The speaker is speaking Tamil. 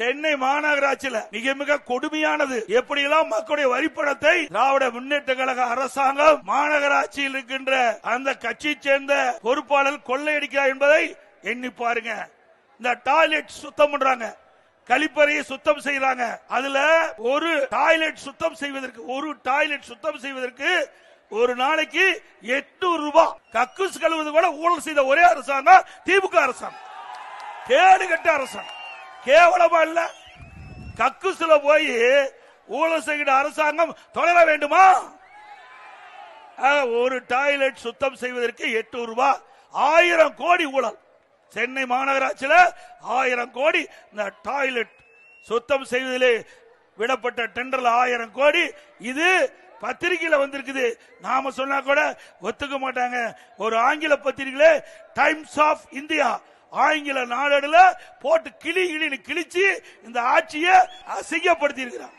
சென்னை மாநகராட்சியில மிக மிக கொடுமையானது. எப்படியெல்லாம் மக்களுடைய வரிப்பணத்தை திராவிட முன்னேற்ற கழக அரசாங்கம் மாநகராட்சியில் இருக்கின்ற அந்த கட்சியை சேர்ந்த பொறுப்பாளர் கொள்ளையடிக்கிறார் என்பதை எண்ணி பாருங்க. இந்த டாய்லெட் சுத்தம் பண்றாங்க. கழிப்பறையை சுத்தம் செய்யறாங்க அதுல ஒரு டாய்லெட் சுத்தம் செய்வதற்கு ஒரு டாய்லெட் சுத்தம் செய்வதற்கு ஒரு நாளைக்கு எட்நூறு ரூபாய் கக்கூஸ் கழுவுது கூட ஊழல் செய்த ஒரே அரசாங்கம் திமுக அரசாங்கம். கேடு கட்ட அரசாங்கம். கேவலமா இல்ல கக்குசுல போய் ஊழல் செய்கிற அரசாங்கம் தொடர வேண்டுமா? ஒரு டாய்லெட் சுத்தம் செய்வதற்கு எட்டு ரூபாய் ஆயிரம் கோடி ஊழல். சென்னை மாநகராட்சியில் ஆயிரம் கோடி இந்த டாய்லெட் சுத்தம் செய்வதிலே விடப்பட்ட டெண்டர்ல ஆயிரம் கோடி. இது பத்திரிகையில வந்திருக்குது. நாம சொன்னா கூட ஒத்துக்க மாட்டாங்க. ஒரு ஆங்கில பத்திரிகையில டைம்ஸ் ஆஃப் இந்தியா ஆங்கில நாளேடுல போட்டு கிளி கிளின்னு கிழிச்சு இந்த ஆட்சியை அசிங்கப்படுத்தி இருக்கிறான்